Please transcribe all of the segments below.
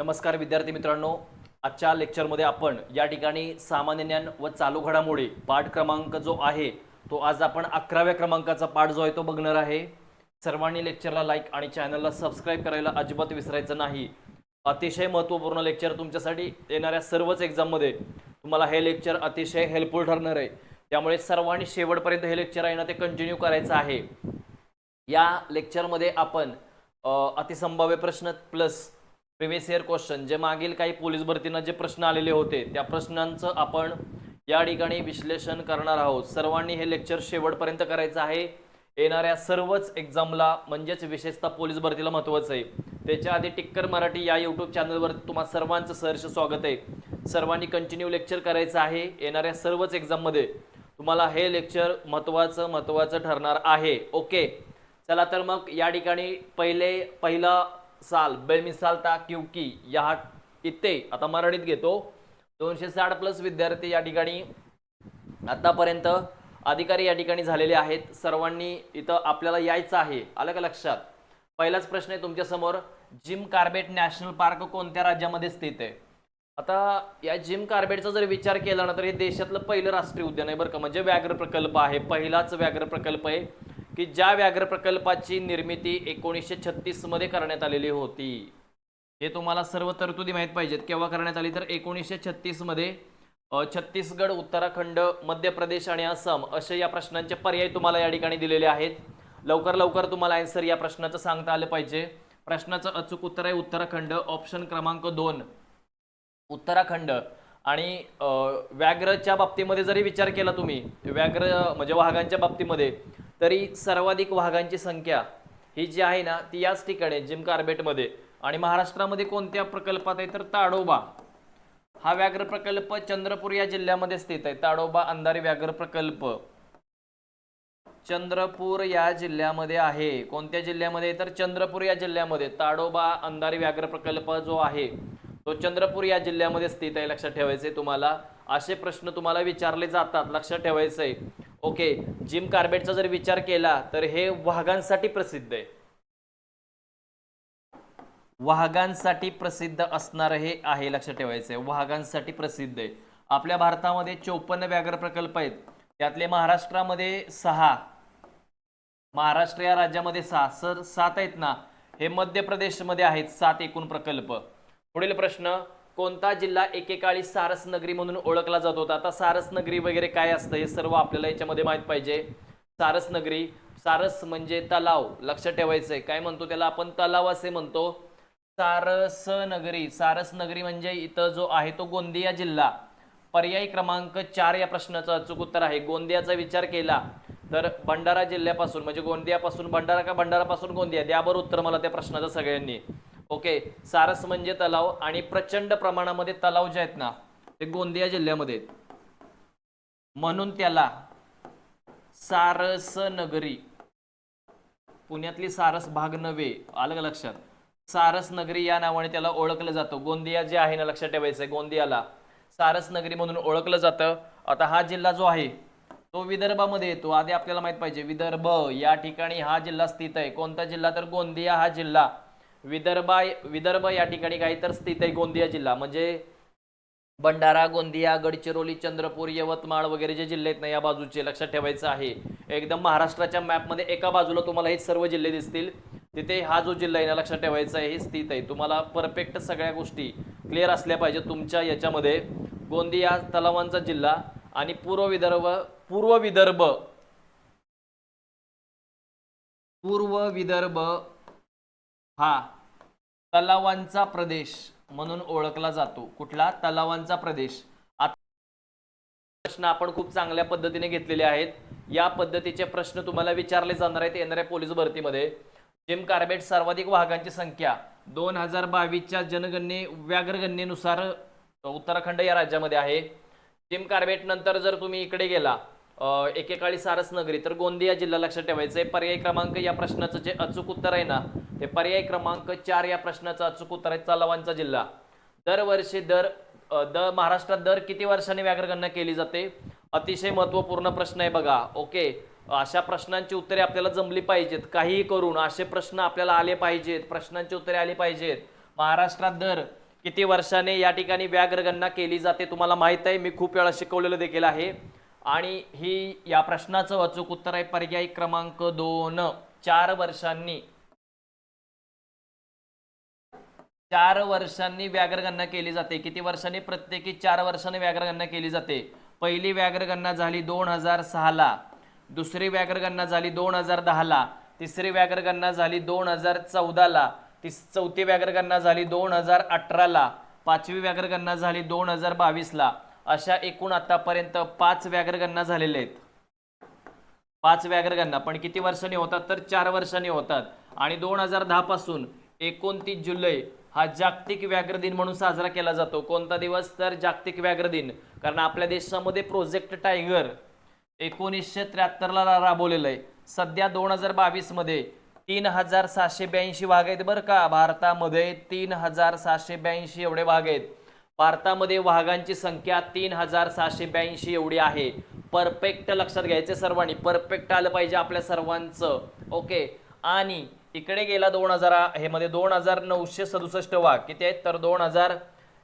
नमस्कार विद्यार्थी मित्रांनो. आजच्या लेक्चरमध्ये आपण या ठिकाणी सामान्य ज्ञान व चालू घडामोडी पाठ क्रमांक जो आहे तो आज आपण अकराव्या क्रमांकाचा पाठ जो आहे तो बघणार आहे. सर्वांनी लेक्चरला लाईक आणि चॅनलला सबस्क्राईब करायला अजिबात विसरायचं नाही. अतिशय महत्त्वपूर्ण लेक्चर तुमच्यासाठी येणाऱ्या सर्वच एक्झाममध्ये तुम्हाला हे लेक्चर अतिशय हेल्पफुल ठरणार आहे. त्यामुळे सर्वांनी शेवटपर्यंत हे लेक्चर आहे ना ते कंटिन्यू करायचं आहे. या लेक्चरमध्ये आपण अतिसंभाव्य प्रश्न प्लस प्रिव्हियस इयर क्वेश्चन जे मागील काही पोलीस भरतीनं जे प्रश्न आलेले होते त्या प्रश्नांचं आपण या ठिकाणी विश्लेषण करणार आहोत. सर्वांनी हे लेक्चर शेवटपर्यंत करायचं आहे. येणाऱ्या सर्वच एक्झामला म्हणजेच विशेषतः पोलीस भरतीला महत्त्वाचं आहे. त्याच्या आधी टिक्कर मराठी या यूट्यूब चॅनलवर तुम्हा सर्वांचं सहर्ष स्वागत आहे. सर्वांनी कंटिन्यू लेक्चर करायचं आहे. येणाऱ्या सर्वच एक्झाममध्ये तुम्हाला हे लेक्चर महत्त्वाचं महत्त्वाचं ठरणार आहे. ओके चला तर मग या ठिकाणी पहिले पहिला साल बेमिसाल ता या इथे आता मराठीत घेतो. दोनशे साठ प्लस विद्यार्थी या ठिकाणी आतापर्यंत अधिकारी या ठिकाणी झालेले आहेत. सर्वांनी इथं आपल्याला यायचं आहे. आलं का लक्षात? पहिलाच प्रश्न आहे तुमच्यासमोर जिम कार्बेट नॅशनल पार्क कोणत्या राज्यामध्ये स्थित आहे? आता या जिम कार्बेटचा जर विचार केला ना तर हे देशातलं पहिलं राष्ट्रीय उद्यान आहे बरं का. म्हणजे व्याघ्र प्रकल्प आहे. पहिलाच व्याघ्र प्रकल्प आहे. की ज्या व्याघ्र प्रकल्पाची निर्मिती एकोणीसशे छत्तीसमध्ये करण्यात आलेली होती हे तुम्हाला सर्व तरतुदी माहीत पाहिजेत. केव्हा करण्यात आली? तर एकोणीसशे छत्तीसमध्ये छत्तीसगड उत्तराखंड मध्य प्रदेश आणि आसाम असे या प्रश्नांचे पर्याय तुम्हाला या ठिकाणी दिलेले आहेत. लवकर लवकर तुम्हाला आन्सर या प्रश्नाचं सांगता आलं पाहिजे. प्रश्नाचं अचूक उत्तर आहे उत्तराखंड. ऑप्शन क्रमांक दोन. उत्तराखंड आणि व्याघ्रच्या बाबतीमध्ये जरी विचार केला तुम्ही व्याघ्र म्हणजे वाघांच्या बाबतीमध्ये तरी सर्वाधिक वाघांची संख्या ही जी आहे ना ती याच ठिकाणी जिम कार्बेटमध्ये आणि महाराष्ट्रामध्ये कोणत्या प्रकल्पात आहे तर ताडोबा. हा व्याघ्र प्रकल्प चंद्रपूर या जिल्ह्यामध्ये स्थित आहे. ताडोबा अंधारी व्याघ्र प्रकल्प. चंद्रपूर या जिल्ह्यामध्ये आहे. कोणत्या जिल्ह्यामध्ये तर चंद्रपूर या जिल्ह्यामध्ये. ताडोबा अंधारी व्याघ्र प्रकल्प जो आहे तो चंद्रपूर या जिल्ह्यामध्ये स्थित आहे लक्षात ठेवायचे तुम्हाला. असे प्रश्न तुम्हाला विचारले जातात लक्षात ठेवायचंय. ओके जिम कार्बेटचा जर विचार केला तर हे वाघांसाठी प्रसिद्ध आहे. वाघांसाठी प्रसिद्ध असणार हे आहे लक्षात ठेवायचं आहे वाघांसाठी प्रसिद्ध आहे. आपल्या भारतामध्ये चोपन्न व्याघ्र प्रकल्प आहेत. त्यातले महाराष्ट्रामध्ये सहा. महाराष्ट्र या राज्यामध्ये सहा. सर सात आहेत ना? हे मध्य प्रदेशमध्ये आहेत सात एकूण प्रकल्प. पुढील प्रश्न कोणता जिल्हा एकेकाळी सारस नगरी म्हणून ओळखला जात होता? आता सारस नगरी वगैरे काय असतं? हे सर्व आपल्याला याच्यामध्ये माहीत पाहिजे. सारस नगरी सारस म्हणजे तलाव. लक्षात ठेवायचंय. काय म्हणतो त्याला आपण? तलाव असे म्हणतो. सारस नगरी. सारस नगरी म्हणजे इथं जो आहे तो गोंदिया जिल्हा. पर्यायी क्रमांक चार या प्रश्नाचं अचूक उत्तर आहे. गोंदियाचा विचार केला तर भंडारा जिल्ह्यापासून म्हणजे गोंदियापासून भंडारा का भंडारापासून गोंदिया? द्याबर उत्तर मला त्या प्रश्नाचं सगळ्यांनी. ओके सारस म्हणजे तलाव आणि प्रचंड प्रमाणामध्ये तलाव जे आहेत ना ते गोंदिया जिल्ह्यामध्ये आहेत. म्हणून त्याला सारस नगरी पुण्यातली सारस भाग नव्हे आलं का लक्षात? सारस नगरी या नावाने त्याला ओळखलं जातं. गोंदिया जे आहे ना लक्षात ठेवायचं आहे गोंदियाला. सारस नगरी म्हणून ओळखलं जातं. आता हा जिल्हा जो आहे तो विदर्भामध्ये येतो. आधी आपल्याला माहीत पाहिजे विदर्भ या ठिकाणी हा जिल्हा स्थित आहे. कोणता जिल्हा? तर गोंदिया हा जिल्हा. विदर्भा विदर्भ या ठिकाणी काही तर स्थित आहे गोंदिया जिल्हा. म्हणजे भंडारा गोंदिया गडचिरोली चंद्रपूर यवतमाळ वगैरे जे जिल्हे आहेत ना या बाजूचे लक्षात ठेवायचं आहे. एकदम महाराष्ट्राच्या मॅपमध्ये एका बाजूला तुम्हाला हे सर्व जिल्हे दिसतील. तिथे हा जो जिल्हा आहे ना लक्षात ठेवायचा आहे हे स्थित आहे. तुम्हाला परफेक्ट सगळ्या गोष्टी क्लिअर असल्या पाहिजेत तुमच्या याच्यामध्ये. गोंदिया तलावांचा जिल्हा आणि पूर्व विदर्भ पूर्व विदर्भ. पूर्व विदर्भ हा. तलावांचा प्रदेश म्हणून ओळखला जातो. कुठला? तलावांचा प्रदेश. आता प्रश्न आपण खूप चांगल्या पद्धतीने घेतलेले आहेत. या पद्धतीचे प्रश्न तुम्हाला विचारले जाणार आहेत येणाऱ्या पोलीस भरतीमध्ये. जिम कार्बेट सर्वाधिक वाहकांची संख्या. दोन हजार बावीसच्या जनगणने व्याघ्रगणनेनुसार उत्तराखंड या राज्यामध्ये आहे. जिम कार्बेट नंतर जर तुम्ही इकडे गेला एकेकाळी सारस नगरी. तर गोंदिया जिल्हा लक्षात ठेवायचं आहे पर्याय क्रमांक या प्रश्नाचं जे अचूक उत्तर आहे ना ते पर्याय क्रमांक चार या प्रश्नाचं अचूक उत्तर आहे चालवांचा जिल्हा. दरवर्षी दर द महाराष्ट्रात दर किती वर्षांनी व्याघ्रगणना केली जाते? अतिशय महत्त्वपूर्ण प्रश्न आहे बघा ओके? अशा प्रश्नांची उत्तरे आपल्याला जमली पाहिजेत काहीही करून असे प्रश्न आपल्याला आले पाहिजेत प्रश्नांची उत्तरे आली पाहिजेत. महाराष्ट्रात दर किती वर्षाने या ठिकाणी व्याघ्रगणना केली जाते तुम्हाला माहीत आहे मी खूप वेळा शिकवलेलं देखील आहे. आणि ही या प्रश्नाचं अचूक उत्तर आहे. पर्याय क्रमांक दोन चार वर्षांनी. चार वर्षांनी व्याघ्रगणना केली जाते. किती वर्षांनी? प्रत्येकी चार वर्षांनी व्याघ्रगणना केली जाते. पहिली व्याघ्रगणना झाली दोन हजार सहाला. दुसरी व्याघ्रगणना झाली दोन हजार दहाला. तिसरी व्याघ्रगणना झाली दोन हजार चौदाला. तिस चौथी व्याघ्रगणना झाली दोन हजार अठराला. पाचवी व्याघ्रगणना झाली दोन हजार बावीसला. अशा एकूण आतापर्यंत पाच व्याघ्रगणना झालेल्या आहेत. पाच व्याघ्रगणना पण किती वर्षांनी होतात? तर चार वर्षांनी होतात. आणि दोन हजार दहा पासून एकोणतीस जुलै हा जागतिक व्याघ्र दिन म्हणून साजरा केला जातो. कोणता दिवस? तर जागतिक व्याघ्र दिन. कारण आपल्या देशामध्ये प्रोजेक्ट टायगर एकोणीसशे त्र्याहत्तरला राबवलेलं आहे. सध्या दोन हजार बावीसमध्ये तीन हजार सहाशे ब्याऐंशी वाघ आहेत बरं का. भारतामध्ये तीन हजार सहाशे ब्याऐंशी एवढे वाघ आहेत. भारतामध्ये वाघांची संख्या तीन हजार सहाशे ब्याऐंशी एवढी आहे. परफेक्ट लक्षात घ्यायचे सर्वांनी. परफेक्ट आलं पाहिजे आपल्या सर्वांचं. ओके आणि इकडे गेला दोन हजार हे मध्ये दोन हजार नऊशे सदुसष्ट वाघ. किती आहेत? तर दोन हजार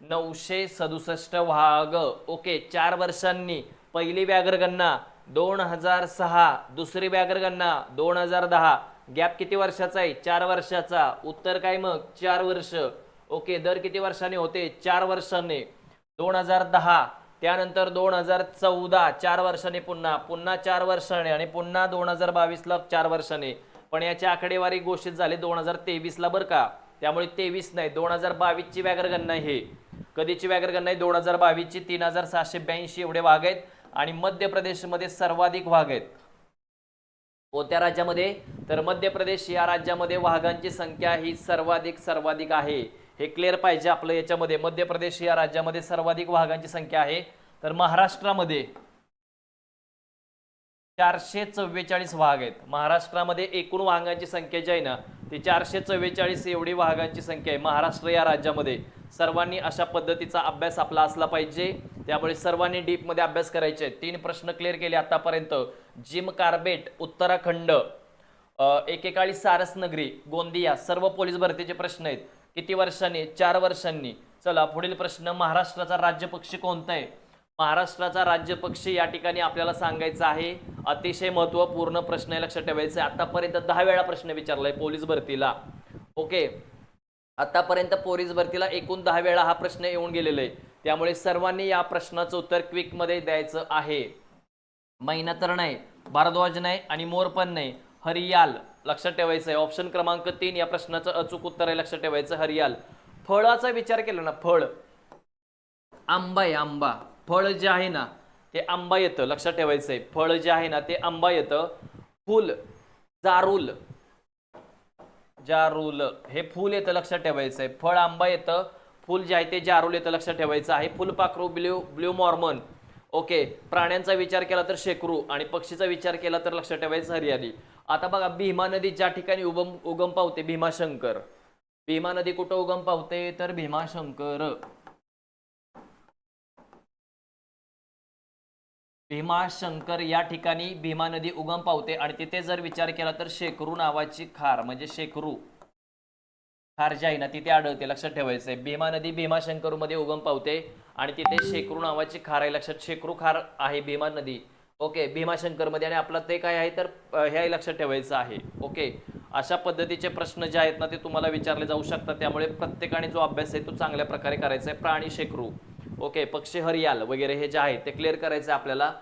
नऊशे सदुसष्ट वाघ. ओके चार वर्षांनी पहिली व्याघ्रगणना दोन हजार सहा. दुसरी व्याघ्रगणना दोन हजार दहा. गॅप किती वर्षाचा आहे? चार वर्षाचा. उत्तर काय मग? चार वर्ष. ओके दर किती वर्षांनी होते? चार वर्षांनी. दोन हजार दहा त्यानंतर दोन हजार चौदा चार वर्षांनी पुन्हा. पुन्हा चार वर्षांनी आणि पुन्हा दोन हजार बावीसला चार वर्षांनी. पण याची आकडेवारी घोषित झाली दोन हजार तेवीसला बरं का? त्यामुळे तेवीस नाही दोन हजार बावीसची व्याघ्रगणना हे. कधीची व्याघ्रगणना आहे? दोन हजार बावीसची तीन हजार सहाशे ब्याऐंशी एवढे वाघ आहेत आणि मध्य प्रदेशमध्ये सर्वाधिक वाघ आहेत. कोणत्या राज्यामध्ये? तर मध्य प्रदेश या राज्यामध्ये वाघांची संख्या ही सर्वाधिक सर्वाधिक आहे. हे क्लिअर पाहिजे आपलं याच्यामध्ये. मध्य प्रदेश या राज्यामध्ये सर्वाधिक वाघांची संख्या आहे. तर महाराष्ट्रामध्ये चारशे चव्वेचाळीस वाघ आहेत. महाराष्ट्रामध्ये एकूण वाघांची संख्या जी आहे ना ती चारशे चव्वेचाळीस एवढी वाघांची संख्या आहे. महाराष्ट्र या राज्यामध्ये सर्वांनी अशा पद्धतीचा अभ्यास आपला असला पाहिजे. त्यामुळे सर्वांनी डीपमध्ये अभ्यास करायचे तीन प्रश्न क्लिअर केले आतापर्यंत. जिम कार्बेट उत्तराखंड एकेकाळी सारस नगरी गोंदिया सर्व पोलीस भरतीचे प्रश्न आहेत. किती वर्षांनी? चार वर्षांनी. चला पुढील प्रश्न महाराष्ट्राचा राज्यपक्ष कोणता आहे? महाराष्ट्राचा राज्यपक्ष या ठिकाणी आपल्याला सांगायचा आहे अतिशय महत्त्वपूर्ण प्रश्न आहे लक्षात ठेवायचा आहे. आतापर्यंत दहा वेळा प्रश्न विचारलाय पोलीस भरतीला. ओके? आतापर्यंत पोलीस भरतीला एकूण दहा वेळा हा प्रश्न येऊन गेलेला आहे. त्यामुळे सर्वांनी या प्रश्नाचं उत्तर क्विकमध्ये द्यायचं आहे. महिना तर नाही भारद्वाज नाही आणि मोर पण नाही. हरियाल लक्षात ठेवायचं आहे. ऑप्शन क्रमांक तीन या प्रश्नाचं अचूक उत्तर आहे. लक्षात ठेवायचं हरियाल. फळाचा विचार केला ना फळ. आंबा आहे आंबा. फळ जे आहे ना ते आंबा येतं. लक्षात ठेवायचं आहे. फळ जे आहे ना ते आंबा येतं. फुल. जारूल. जारूल. हे फुल येतं लक्षात ठेवायचं आहे. फळ आंबा येतं. फुल जे आहे ते जारूल येतं लक्षात ठेवायचं आहे. फुलपाखरू ब्ल्यू ब्ल्यू मॉर्मन. ओके प्राण्यांचा विचार केला तर शेकरू आणि पक्षीचा विचार केला तर लक्षात ठेवायचं हरियाली. आता बघा भीमा नदी ज्या ठिकाणी उगम उगम पावते भीमाशंकर भीमा नदी कुठं उगम पावते? तर भीमाशंकर भीमाशंकर या ठिकाणी भीमा नदी उगम पावते आणि तिथे जर विचार केला तर शेकरू नावाची खार म्हणजे शेकरू. खार जी आहे ना तिथे आढळते लक्षात ठेवायचं आहे भीमा नदी भीमाशंकरमध्ये उगम पावते आणि तिथे शेकरू नावाची खार आहे. लक्षात शेकरू खार आहे भीमा नदी. ओके भीमाशंकरमध्ये. आणि आपलं ते काय आहे तर हे लक्षात ठेवायचं आहे. ओके अशा पद्धतीचे प्रश्न जे आहेत ना ते तुम्हाला विचारले जाऊ शकतात. त्यामुळे प्रत्येकाने जो अभ्यास आहे तो चांगल्या प्रकारे करायचा आहे. प्राणी शेकरू ओके पक्षी हरियाल वगैरे हे जे आहे ते क्लिअर करायचं आहे आपल्याला.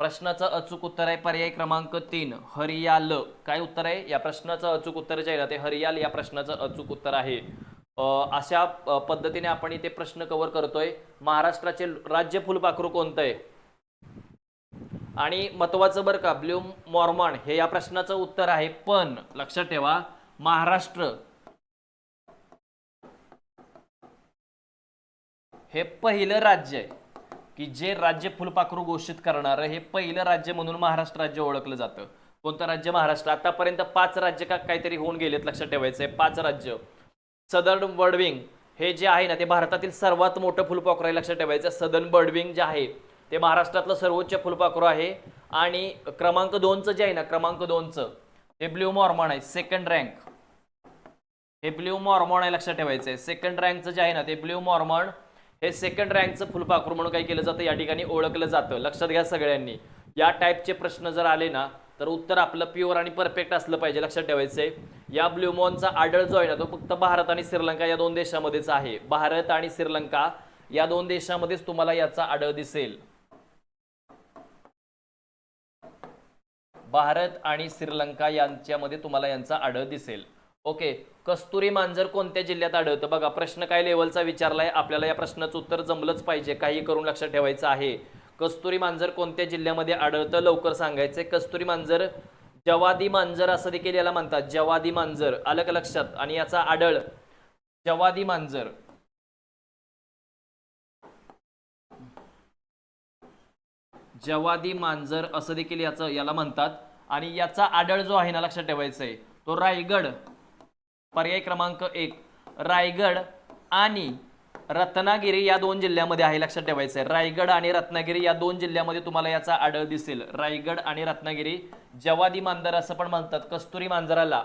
प्रश्नाचं अचूक उत्तर आहे पर्याय क्रमांक तीन हरियाल. काय उत्तर आहे? या प्रश्नाचं अचूक उत्तर जे आहे ना ते हरियाल या प्रश्नाचं अचूक उत्तर आहे. अशा पद्धतीने आपण इथे प्रश्न कव्हर करतोय. महाराष्ट्राचे राज्य फुलपाखरू कोणतं आहे? आणि महत्वाचं बरं का ब्ल्यू मॉर्मॉन हे या प्रश्नाचं उत्तर आहे. पण लक्षात ठेवा महाराष्ट्र हे पहिलं राज्य आहे की जे राज्य फुलपाखरू घोषित करणारं हे पहिलं राज्य म्हणून महाराष्ट्र राज्य ओळखलं जातं. कोणतं राज्य महाराष्ट्र? आतापर्यंत पाच राज्य का काहीतरी होऊन गेलेत लक्षात ठेवायचंय. पाच राज्य. सदर्न बर्डविंग हे जे आहे ना ते भारतातील सर्वात मोठं फुलपाखरू आहे लक्षात ठेवायचं सदर्न बर्डविंग जे आहे ते महाराष्ट्रातलं सर्वोच्च फुलपाखरू आहे. आणि क्रमांक दोनचं जे आहे ना क्रमांक दोनचं हे ब्ल्यू मॉर्मॉन आहे सेकंड रँक हे ब्ल्यू मॉर्मॉन आहे लक्षात ठेवायचं आहे. सेकंड रँकचं जे आहे ना ते ब्ल्यू मॉर्मॉन हे सेकंड रँकचं फुलपाखरू म्हणून काय केलं जातं या ठिकाणी ओळखलं जातं. लक्षात घ्या सगळ्यांनी. या टाईपचे प्रश्न जर आले ना तर उत्तर आपलं प्युअर आणि परफेक्ट असलं पाहिजे लक्षात ठेवायचं आहे. या ब्ल्यूमॉनचा आढळ जो आहे ना तो फक्त भारत आणि श्रीलंका या दोन देशामध्येच आहे. भारत आणि श्रीलंका या दोन देशामध्येच तुम्हाला याचा आढळ दिसेल. भारत आणि श्रीलंका यांच्यामध्ये तुम्हाला यांचा आढळ दिसेल. ओके कस्तुरी मांजर कोणत्या जिल्ह्यात आढळतं? बघा प्रश्न काय लेवलचा विचारलाय? आपल्याला या प्रश्नाचं उत्तर जमलंच पाहिजे काही करून लक्षात ठेवायचं आहे. कस्तुरी मांजर कोणत्या जिल्ह्यामध्ये आढळतं? लवकर सांगायचंय. कस्तुरी मांजर जवादी मांजर असं देखील याला म्हणतात. जवादी मांजर आलं का लक्षात? आणि याचा आढळ जवादी मांजर. जवादी मांजर असं देखील याचं याला म्हणतात. आणि याचा आढळ जो आहे ना लक्षात ठेवायचा आहे तो रायगड. पर्याय क्रमांक एक. रायगड आणि रत्नागिरी या दोन जिल्ह्यामध्ये आहे लक्षात ठेवायचं आहे रायगड आणि रत्नागिरी या दोन जिल्ह्यामध्ये तुम्हाला याचा आढळ दिसेल. रायगड आणि रत्नागिरी जवादी मांजर असं पण म्हणतात. कस्तुरी मांजराला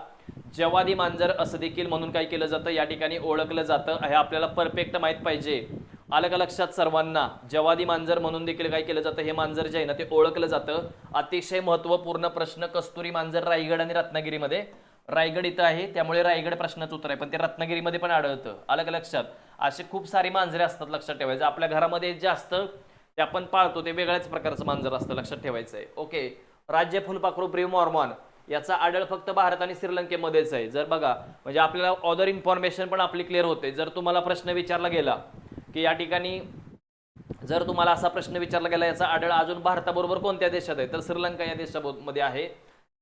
जवादी मांजर असं देखील म्हणून काय केलं जातं? या ठिकाणी ओळखलं जातं. हे आपल्याला परफेक्ट माहीत पाहिजे. आलं का लक्षात सर्वांना? जवादी मांजर म्हणून देखील काय केलं जातं? हे मांजर जे आहे ना ते ओळखलं जातं. अतिशय महत्त्वपूर्ण प्रश्न कस्तुरी मांजर रायगड आणि रत्नागिरीमध्ये. रायगड इथं आहे त्यामुळे रायगड प्रश्नाचं उत्तर आहे. पण ते रत्नागिरीमध्ये पण आढळतं. आलं का लक्षात? असे खूप सारी मांजरे असतात लक्षात ठेवायचं. आपल्या घरामध्ये जे असतं ते आपण पाळतो. ते वेगळ्याच प्रकारचं मांजर असतं लक्षात ठेवायचं आहे ओके. राज्य फुलपाखरू प्रिम मॉर्मॉन याचा आढळ फक्त भारत आणि श्रीलंकेमध्येच आहे. जर बघा म्हणजे आपल्याला ऑदर इन्फॉर्मेशन पण आपली क्लिअर होते. जर तुम्हाला प्रश्न विचारला गेला की या ठिकाणी जर तुम्हाला असा प्रश्न विचारला गेला याचा आढळ अजून भारताबरोबर कोणत्या देशात आहे? तर श्रीलंका या देशामध्ये आहे.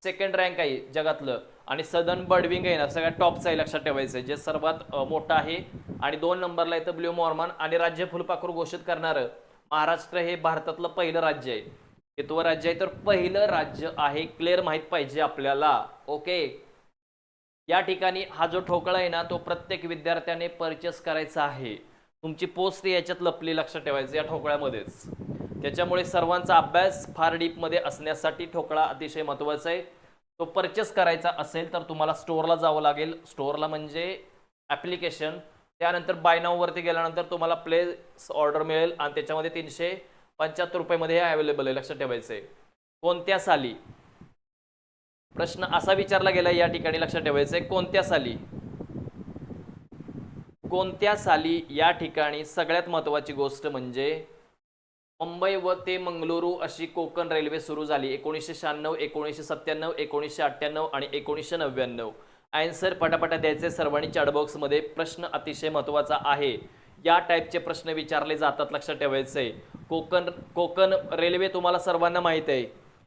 सेकंड रँक आहे जगातलं. आणि सदन बर्डविंग आहे ना सगळ्यात टॉपचं आहे लक्षात ठेवायचं आहे जे सर्वात मोठं आहे. आणि दोन नंबरला येतं ब्ल्यू मॉर्मन आणि राज्य फुलपाखरू घोषित करणारं महाराष्ट्र हे भारतातलं पहिलं राज्य आहे. कितवं राज्य आहे. तर पहिलं राज्य आहे क्लिअर माहीत पाहिजे आपल्याला. ओके? या ठिकाणी हा जो ठोकळा आहे ना तो प्रत्येक विद्यार्थ्याने परचेस करायचा आहे. तुमची पोस्ट याच्यात लपली लक्षात ठेवायचं या ठोकळ्यामध्येच. त्याच्यामुळे सर्वांचा अभ्यास फार डीपमध्ये असण्यासाठी ठोकळा अतिशय महत्त्वाचा आहे. तो परचेस करायचा असेल तर तुम्हाला स्टोअरला जावं लागेल. स्टोअरला म्हणजे ॲप्लिकेशन त्यानंतर बाय नाववरती गेल्यानंतर तुम्हाला प्लेस ऑर्डर मिळेल आणि त्याच्यामध्ये तीनशे पंच्याहत्तर रुपयेमध्ये हे अवेलेबल आहे लक्षात ठेवायचं आहे. कोणत्या साली? प्रश्न असा विचारला गेला या ठिकाणी लक्षात ठेवायचं आहे. कोणत्या साली? कोणत्या साली या ठिकाणी सगळ्यात महत्त्वाची गोष्ट म्हणजे मुंबई व ते मंगलुरू अशी कोकण रेल्वे सुरू झाली? एकोणीसशे शहाण्णव एकोणीसशे सत्त्याण्णव एकोणीसशे अठ्ठ्याण्णव आणि एकोणीसशे नव्याण्णव. आन्सर पटापटा द्यायचे सर्वांनी चॅटबॉक्समध्ये प्रश्न अतिशय महत्त्वाचा आहे. या टाईपचे प्रश्न विचारले जातात लक्षात ठेवायचं. आहे कोकण कोकण रेल्वे तुम्हाला सर्वांना माहीत आहे.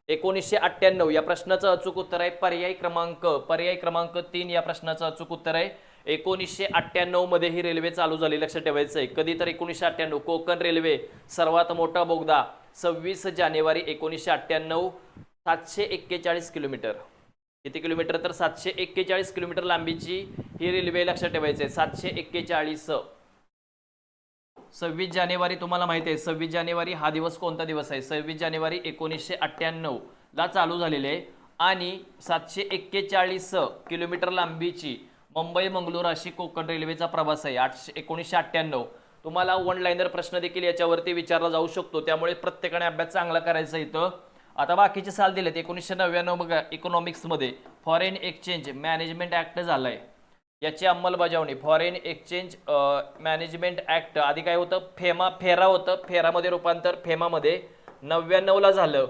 एकोणीसशे अठ्ठ्याण्णव या प्रश्नाचं अचूक उत्तर आहे पर्याय क्रमांक. पर्याय क्रमांक तीन या प्रश्नाचं अचूक उत्तर आहे. एकोणीसशे अठ्ठ्याण्णवमध्ये ही रेल्वे चालू झाली. लक्षात ठेवायचं आहे. कधी तर एकोणीसशे अठ्ठ्याण्णव कोकण रेल्वे सर्वात मोठा बोगदा सव्वीस जानेवारी एकोणीसशे अठ्ठ्याण्णव सातशे एक्केचाळीस किलोमीटर. किती किलोमीटर? तर सातशे एक्केचाळीस किलोमीटर लांबीची ही रेल्वे लक्षात ठेवायचं आहे. सातशे एक्केचाळीस. सव्वीस जानेवारी तुम्हाला माहिती आहे. सव्वीस जानेवारी हा दिवस कोणता दिवस आहे? सव्वीस जानेवारी एकोणीसशे अठ्ठ्याण्णव ला चालू झालेले आहे. आणि सातशे एक्केचाळीस किलोमीटर लांबीची मुंबई मंगलोर अशी कोकण रेल्वेचा प्रवास आहे. आठशे एकोणीसशे अठ्ठ्याण्णव. तुम्हाला वन लाईनर प्रश्न देखील याच्यावरती विचारला जाऊ शकतो. त्यामुळे प्रत्येकाने अभ्यास चांगला करायचा इथं. आता बाकीचे साल दिलेत. एकोणीसशे नव्याण्णव बघा इकॉनॉमिक्समध्ये फॉरेन एक्सचेंज मॅनेजमेंट ॲक्ट झाला आहे याची अंमलबजावणी. फॉरेन एक्सचेंज मॅनेजमेंट ॲक्ट आधी काय होतं? फेमा फेरा होतं. फेरामध्ये रूपांतर फेमामध्ये नव्याण्णवला झालं.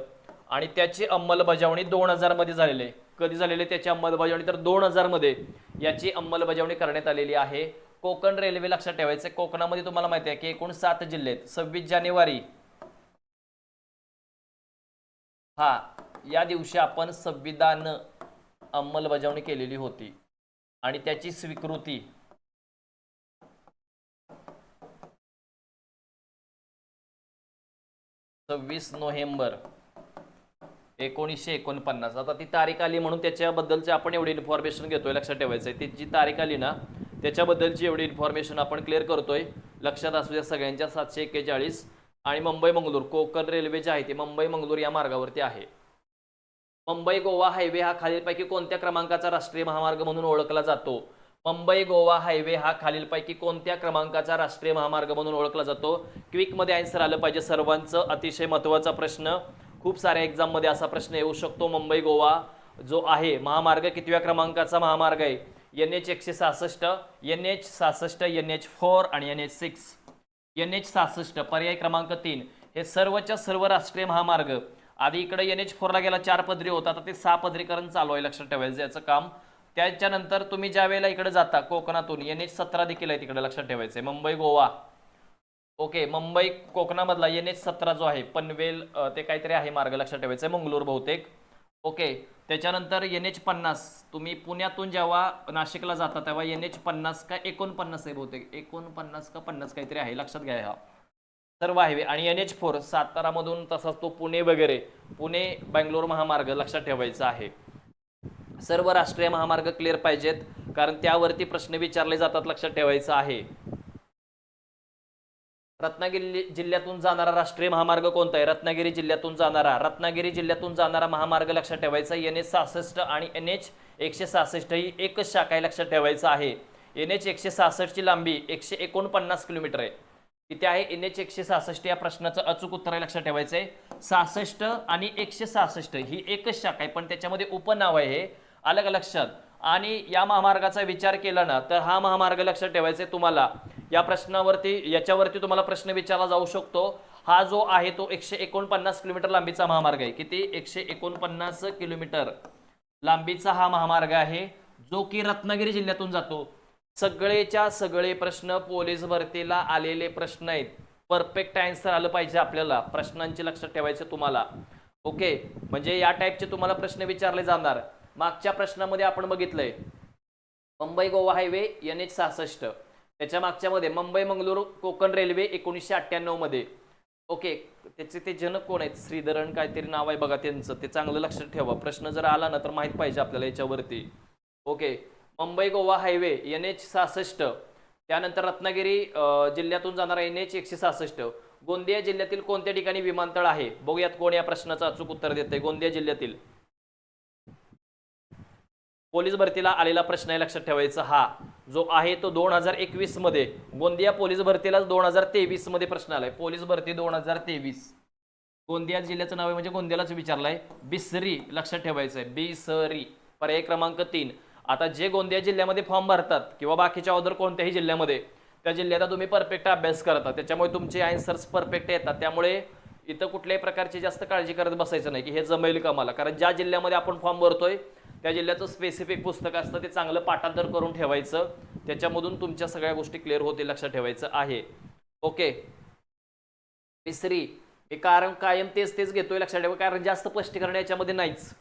आणि त्याची अंमलबजावणी दोन हजारमध्ये झालेली आहे. कधी झालेले त्याची अंमलबजावणी? तर दोन हजारमध्ये याची अंमलबजावणी करण्यात आलेली आहे. कोकण रेल्वे लक्षात ठेवायचं कोकणामध्ये तुम्हाला माहिती आहे की एकूण सात जिल्हे सव्वीस जानेवारी. हा या दिवशी आपण संविधान अंमलबजावणी केलेली होती. आणि त्याची स्वीकृती सव्वीस नोव्हेंबर एकोणीसशे एकोणपन्नास. आता ती तारीख आली म्हणून त्याच्याबद्दलचे आपण एवढी इन्फॉर्मेशन घेतोय लक्षात ठेवायचं आहे. ती जी तारीख आली ना त्याच्याबद्दलची एवढी इन्फॉर्मेशन आपण क्लिअर करतोय. लक्षात असू द्या सगळ्यांच्या सातशे एक्केचाळीस. आणि मुंबई मंगलोर कोकण रेल्वे जे आहे ते मुंबई मंगलोर या मार्गावरती आहे. मुंबई गोवा हायवे हा खालीलपैकी कोणत्या क्रमांकाचा राष्ट्रीय महामार्ग म्हणून ओळखला जातो? मुंबई गोवा हायवे हा खालीलपैकी कोणत्या क्रमांकाचा राष्ट्रीय महामार्ग म्हणून ओळखला जातो? क्विकमध्ये आन्सर आलं पाहिजे सर्वांचं अतिशय महत्त्वाचा प्रश्न. खूप साऱ्या एक्झाममध्ये असा प्रश्न येऊ शकतो. मुंबई गोवा जो आहे महामार्ग कितव्या क्रमांकाचा महामार्ग आहे? एन एच एकशे सहासष्ट एन एच सहासष्ट एन एच फोर आणि N H six N H सहासष्ट पर्याय क्रमांक तीन. हे सर्वच्या सर्व राष्ट्रीय महामार्ग. आधी इकडे एन एच फोरला गेला चार पदरी होता. आता ते सहा पदरीकरण चालू आहे लक्षात ठेवायचं याचं काम. त्याच्यानंतर तुम्ही ज्या वेळेला इकडे जाता कोकणातून एन एच सतरा देखील आहे तिकडे लक्षात ठेवायचं आहे. मुंबई गोवा. ओके मुंबई कोकणामधला एन एच सतरा जो आहे पनवेल ते काहीतरी आहे मार्ग लक्षात ठेवायचं आहे मंगलोर बहुतेक. ओके त्याच्यानंतर एन एच पन्नास. तुम्ही पुण्यातून जेव्हा नाशिकला जाता तेव्हा एन एच पन्नास का एकोणपन्नास आहे बहुतेक. एकोणपन्नास का पन्नास काहीतरी आहे लक्षात घ्या हा सर्व हायवे आणि एन एच फोर सातारामधून तसाच तो पुणे वगैरे पुणे बँगलोर महामार्ग लक्षात ठेवायचा आहे. सर्व राष्ट्रीय महामार्ग क्लिअर पाहिजेत कारण त्यावरती प्रश्न विचारले जातात लक्षात ठेवायचं आहे. रत्नागिरी जिल्ह्यातून जाणारा राष्ट्रीय महामार्ग कोणता आहे? रत्नागिरी जिल्ह्यातून जाणारा रत्नागिरी जिल्ह्यातून जाणारा महामार्ग लक्षात ठेवायचा एन एच सहासष्ट आणि एन एच एकशे सहासष्ट ही एकच शाखा आहे लक्षात ठेवायचं आहे. एन एच एकशे सहासष्टची लांबी एकशे एकोणपन्नास किलोमीटर आहे. किती आहे एन एच एकशे सहासष्ट. या प्रश्नाचं अचूक उत्तर आहे लक्षात ठेवायचं आहे. सहासष्ट आणि एकशे सहासष्ट ही एकच शाखा आहे पण त्याच्यामध्ये उपनाव आहे. हे अलग लक्षात आणि या महामार्गाचा विचार केला ना तर हा महामार्ग लक्षात ठेवायचा आहे तुम्हाला. या प्रश्नावरती याच्यावरती तुम्हाला प्रश्न विचारला जाऊ शकतो. हा जो आहे तो एकशे एकोणपन्नास किलोमीटर लांबीचा महामार्ग आहे. किती? एकशे एकोणपन्नास किलोमीटर लांबीचा हा महामार्ग आहे जो की रत्नागिरी जिल्ह्यातून जातो. सगळेच्या सगळे प्रश्न पोलीस भरतीला आलेले प्रश्न आहेत. परफेक्ट आन्सर आलं पाहिजे आपल्याला. प्रश्नांचे लक्षात ठेवायचे तुम्हाला. ओके? म्हणजे या टाईपचे तुम्हाला प्रश्न विचारले जाणार. मागच्या प्रश्नामध्ये आपण बघितलंय. Mumbai Goa highway N H सहासष्ट. त्याच्या मागच्यामध्ये मुंबई मंगळूर कोकण रेल्वे एकोणीसशे अठ्ठ्याण्णवमध्ये ओके त्याचे ते जनक कोण आहेत? श्रीधरण काहीतरी नाव आहे बघा त्यांचं. ते चांगलं लक्षात ठेवा. प्रश्न जर आला ना तर माहीत पाहिजे आपल्याला याच्यावरती. Okay Mumbai Goa highway N H सहासष्ट. त्यानंतर रत्नागिरी जिल्ह्यातून जाणारा एन एच एकशे सहासष्ट. गोंदिया जिल्ह्यातील कोणत्या ठिकाणी विमानतळ आहे? बघूयात कोण या प्रश्नाचं अचूक उत्तर देते गोंदिया जिल्ह्यातील. पोलीस भरतीला आलेला प्रश्न आहे लक्षात ठेवायचा हा. जो आहे तो दोन हजार एकवीसमध्ये. गोंदिया पोलीस भरतीलाच दोन हजार तेवीसमध्ये प्रश्न आलाय. पोलीस भरती दोन हजार तेवीस. गोंदिया जिल्ह्याचं नाव आहे म्हणजे गोंदियालाच विचारलाय. बिसरी लक्षात ठेवायचं आहे बिसरी पर्याय क्रमांक तीन. आता जे गोंदिया जिल्ह्यामध्ये फॉर्म भरतात किंवा बाकीच्या अदर कोणत्याही जिल्ह्यामध्ये त्या जिल्ह्याचा तुम्ही परफेक्ट अभ्यास करता. त्याच्यामुळे तुमचे आन्सर्स परफेक्ट येतात. त्यामुळे इथं कुठल्याही प्रकारची जास्त काळजी करत बसायचं नाही की हे जमेल का मला? कारण ज्या जिल्ह्यामध्ये आपण फॉर्म भरतोय त्या जिल्ह्याचं स्पेसिफिक पुस्तक असतं ते चांगलं पाठांतर करून ठेवायचं. त्याच्यामधून तुमच्या सगळ्या गोष्टी क्लिअर होतील लक्षात ठेवायचं आहे. ओके तिसरी हे कारण कायम तेच तेच घेतोय लक्षात ठेवा कारण जास्त स्पष्टीकरण याच्यामध्ये नाहीच.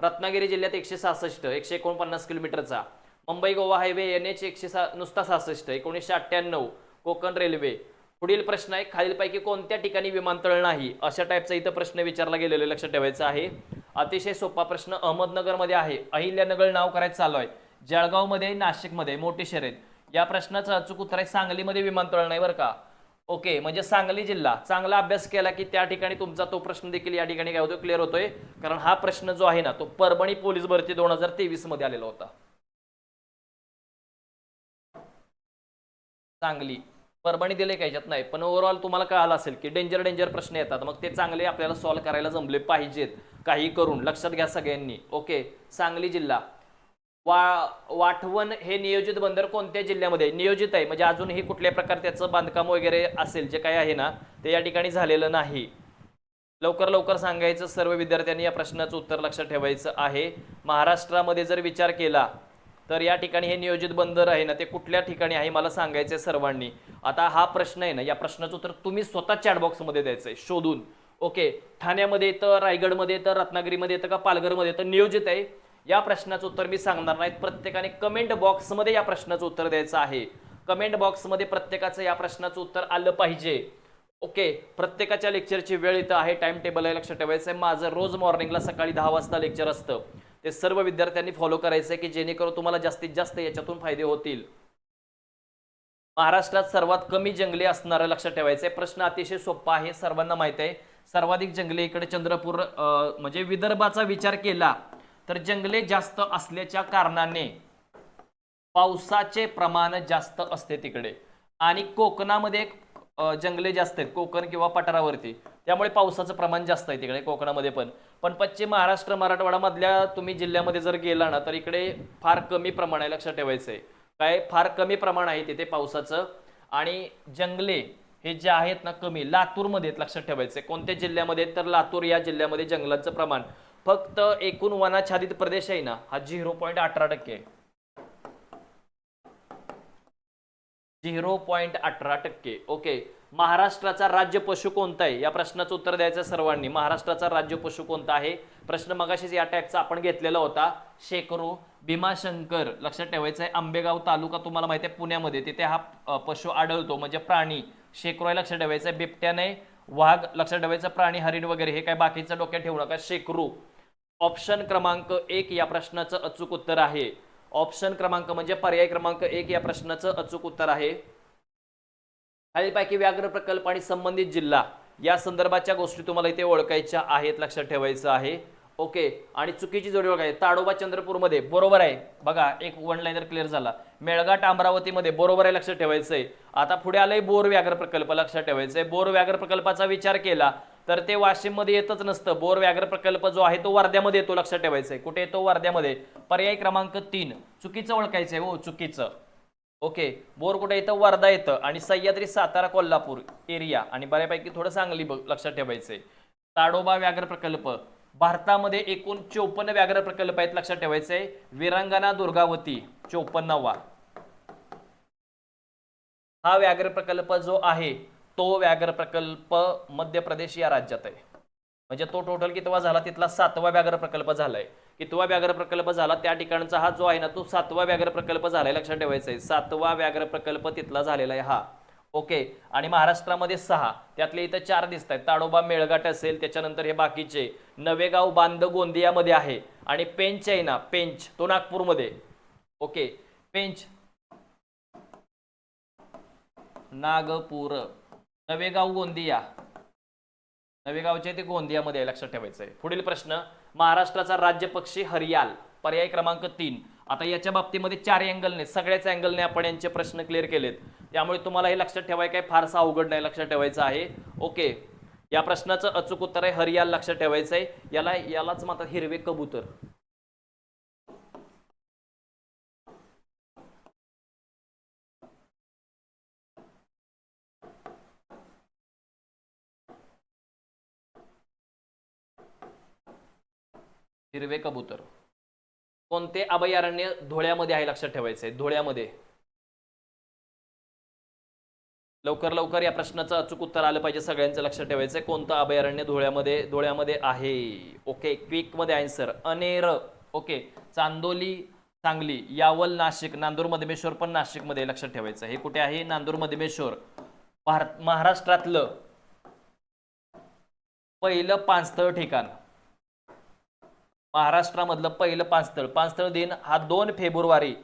रत्नागिरी जिल्ह्यात एकशे सहासष्ट एकशे एकोणपन्नास किलोमीटरचा. Mumbai Goa highway N H एकशे सा नुसता सहासष्ट एकोणीसशे अठ्ठ्याण्णव कोकण रेल्वे. पुढील प्रश्न आहे खालीलपैकी कोणत्या ठिकाणी विमानतळ नाही? अशा टाईपचा इथं प्रश्न विचारला गेलेला लक्षात ठेवायचा आहे. अतिशय सोपा प्रश्न अहमदनगरमध्ये आहे. अहिल्यानगर नाव करायचं चालू आहे. जळगावमध्ये नाशिकमध्ये मोठे शहर आहेत. या प्रश्नाचं अचूक उत्तर आहे सांगलीमध्ये विमानतळ नाही बरं का? ओके म्हणजे सांगली जिल्हा. चांगला अभ्यास केला की त्या ठिकाणी तुमचा तो प्रश्न देखील या ठिकाणी काय होतो क्लिअर होतोय. कारण हा प्रश्न जो आहे ना तो परभणी पोलीस भरती दोन हजार तेवीसमध्ये आलेला होता. सांगली. परभणी दिले का याच्यात नाही. पण ओव्हरऑल तुम्हाला कळालं असेल की डेंजर डेंजर प्रश्न येतात. मग ते चांगले आपल्याला सॉल्व्ह करायला जमले पाहिजेत. काही करून. लक्षात घ्या सगळ्यांनी. ओके? सांगली जिल्हा. वा वाठवण हे नियोजित बंदर कोणत्या जिल्ह्यामध्ये? नियोजित आहे. म्हणजे अजूनही कुठल्या प्रकार त्याचं बांधकाम वगैरे असेल जे काही आहे ना ते या ठिकाणी झालेलं नाही. लवकर लवकर सांगायचं सर्व विद्यार्थ्यांनी या प्रश्नाचं उत्तर लक्षात ठेवायचं आहे. महाराष्ट्रामध्ये जर विचार केला तर या ठिकाणी हे नियोजित बंदर आहे ना ते कुठल्या ठिकाणी आहे मला सांगायचं आहे सर्वांनी. आता हा प्रश्न आहे ना या प्रश्नाचं उत्तर तुम्ही स्वतः चॅटबॉक्समध्ये द्यायचं आहे शोधून. ओके ठाण्यामध्ये येतं रायगडमध्ये येतं रत्नागिरीमध्ये येतं का पालघरमध्ये येतं? नियोजित आहे. या प्रश्नाचं उत्तर मी सांगणार नाहीत प्रत्येकाने कमेंट बॉक्समध्ये या प्रश्नाचं उत्तर द्यायचं आहे. कमेंट बॉक्समध्ये प्रत्येकाचं या प्रश्नाचं उत्तर आलं पाहिजे. ओके प्रत्येकाच्या लेक्चरची वेळ इथं आहे. टाइम टेबल आहे लक्षात ठेवायचं आहे माझं रोज मॉर्निंगला सकाळी दहा वाजता लेक्चर असतं. ते सर्व विद्यार्थ्यांनी फॉलो करायचं आहे की जेणेकरून तुम्हाला जास्तीत जास्त याच्यातून फायदे होतील. महाराष्ट्रात सर्वात कमी जंगले असणारं लक्षात ठेवायचं आहे प्रश्न अतिशय सोपा आहे सर्वांना माहीत आहे. सर्वाधिक जंगले इकडे चंद्रपूर म्हणजे विदर्भाचा विचार केला तर जंगले जास्त असल्याच्या कारणाने पावसाचे प्रमाण जास्त असते तिकडे. आणि कोकणामध्ये जंगले जास्त आहेत कोकण किंवा पठारावरती. त्यामुळे पावसाचं प्रमाण जास्त आहे तिकडे कोकणामध्ये पण. पण पश्चिम महाराष्ट्र मराठवाडामधल्या तुम्ही जिल्ह्यामध्ये जर गेला ना तर इकडे फार कमी प्रमाण आहे लक्षात ठेवायचं आहे काय फार कमी प्रमाण आहे तिथे पावसाचं. आणि जंगले हे जे आहेत ना कमी लातूरमध्ये आहेत, लक्षात आहे कोणत्या जिल्ह्यामध्ये तर लातूर या जिल्ह्यामध्ये जंगलांचं प्रमाण. फक्त एकूण वनाच्छादित प्रदेश आहे ना हा झिरो पॉईंट अठरा टक्के आहे. झिरो पॉईंट अठरा टक्के ओके. महाराष्ट्राचा राज्य पशु कोणता आहे? या प्रश्नाचं उत्तर द्यायचं सर्वांनी. महाराष्ट्राचा राज्य पशु कोणता आहे? प्रश्न मगाशीच या टॅगचा आपण घेतलेला होता. शेकरू भीमाशंकर. लक्षात ठेवायचं आहे आंबेगाव तालुका तुम्हाला माहिती आहे पुण्यामध्ये. तिथे हा पशु आढळतो म्हणजे प्राणी. शेकरू लक्षात ठेवायचं आहे. बिबट्याने वाघ लक्षात ठेवायचं प्राणी हरिण वगैरे हे काय बाकीचं डोक्यात ठेवू नका. शेकरू ऑप्शन क्रमांक एक या प्रश्नाचं अचूक उत्तर आहे. ऑप्शन क्रमांक म्हणजे पर्याय क्रमांक एक या प्रश्नाचं अचूक उत्तर आहे. खालीलपैकी व्याघ्र प्रकल्प आणि संबंधित जिल्हा या संदर्भाच्या गोष्टी तुम्हाला इथे ओळखायच्या आहेत लक्षात ठेवायचं आहे. ओके आणि चुकीची जोडी ओळखायची ताडोबा चंद्रपूरमध्ये बरोबर आहे. बघा एक वन लाईनर क्लिअर झाला. मेळघाट अमरावतीमध्ये बरोबर आहे लक्षात ठेवायचं आहे आता पुढे आलंय बोर व्याघ्र प्रकल्प लक्षात ठेवायचं आहे बोर व्याघ्र प्रकल्पाचा विचार केला तर ते वाशिममध्ये येतच नसतं. बोर व्याघ्र प्रकल्प जो आहे तो वर्ध्यामध्ये येतो लक्षात ठेवायचंय. कुठे येतो? वर्ध्यामध्ये. पर्याय क्रमांक तीन. चुकीचं ओळखायचं आहे हो चुकीचं. ओके बोर कुठे येतं वर्धा येतं आणि सह्याद्री सातारा कोल्हापूर एरिया. आणि बऱ्यापैकी थोडं सांगली बघ लक्षात ठेवायचंय. ताडोबा व्याघ्र प्रकल्प. भारतामध्ये एकूण चोपन्न व्याघ्र प्रकल्प आहेत लक्षात ठेवायचंय. विरांगना दुर्गावती चोपन्नावा हा व्याघ्र प्रकल्प जो आहे तो व्याघ्र प्रकल्प मध्य प्रदेश या राज्यात आहे. म्हणजे तो टोटल कितवा झाला? तिथला सातवा व्याघ्र प्रकल्प झालाय. कितवा व्याघ्र प्रकल्प झाला? त्या ठिकाणचा हा जो आहे ना तो सातवा व्याघ्र प्रकल्प झालाय. लक्षात ठेवायचा आहे सातवा व्याघ्र प्रकल्प तिथला झालेला आहे हा. ओके? आणि महाराष्ट्रामध्ये सहा. त्यातले इथं चार दिसत आहेत ताडोबा मेळघाट असेल त्याच्यानंतर हे बाकीचे. नवेगाव बांध गोंदियामध्ये आहे. आणि पेंच आहे ना पेंच तो नागपूरमध्ये. ओके? पेंच. नागपूर. नवेगाव गोंदिया. नवेगावचे ते गोंदियामध्ये आहे, लक्षात ठेवायचं आहे पुढील प्रश्न महाराष्ट्राचा राज्य पक्षी हरियाल पर्याय क्रमांक तीन. आता याच्या बाबतीमध्ये चार अँगलने सगळ्याच अँगलने आपण यांचे प्रश्न क्लिअर केलेत. त्यामुळे तुम्हाला हे लक्षात ठेवाय काय फारसा अवघड नाही लक्षात ठेवायचं आहे. ओके. या प्रश्नाचं अचूक उत्तर आहे हरियाल लक्षात ठेवायचं आहे याला यालाच म्हणतात हिरवे कबूतर. हिरवे कबूतर. कोणते अभयारण्य धुळ्यामध्ये आहे लक्षात ठेवायचं आहे? धुळ्यामध्ये. लवकर लवकर या प्रश्नाचं अचूक उत्तर आलं पाहिजे सगळ्यांचं लक्षात ठेवायचं कोणतं अभयारण्य धुळ्यामध्ये धुळ्यामध्ये आहे? ओके क्विकमध्ये आन्सर अनेर. ओके चांदोली सांगली यावल नाशिक नांदूर मधमेश्वर पण नाशिकमध्ये लक्षात ठेवायचं हे कुठे आहे? नांदूर मधमेश्वर. भारत महाराष्ट्रातलं पहिलं पाणस्थळ ठिकाण. महाराष्ट्रामधलं पहिलं पानस्थळ. पानस्थळ दिन हा दोन फेब्रुवारी.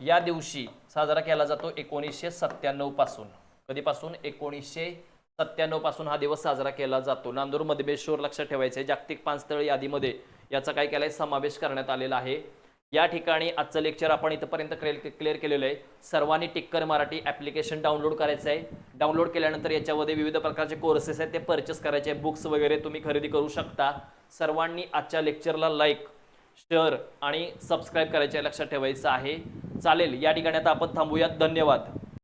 या दिवशी साजरा केला जातो एकोणीसशे सत्त्याण्णवपासून. कधीपासून? एकोणीसशे सत्त्याण्णवपासून हा दिवस साजरा केला जातो. नांदूर मधमेश्वर लक्षात ठेवायचे जागतिक पानस्थळ यादीमध्ये याचा काय केलाय? समावेश करण्यात आलेला आहे. या ठिकाणी आजचं लेक्चर आपण इथंपर्यंत क्लिअर केलेलं आहे. सर्वांनी टिक्कर मराठी ॲप्लिकेशन डाउनलोड करायचं आहे. डाउनलोड केल्यानंतर याच्यामध्ये विविध प्रकारचे कोर्सेस आहेत ते परचेस करायचे बुक्स वगैरे तुम्ही खरेदी करू शकता. सर्वांनी आजच्या लेक्चरला लाईक शेअर आणि सबस्क्राईब करायचे लक्षात ठेवायचं आहे. चालेल या ठिकाणी आता आपण थांबूयात. धन्यवाद.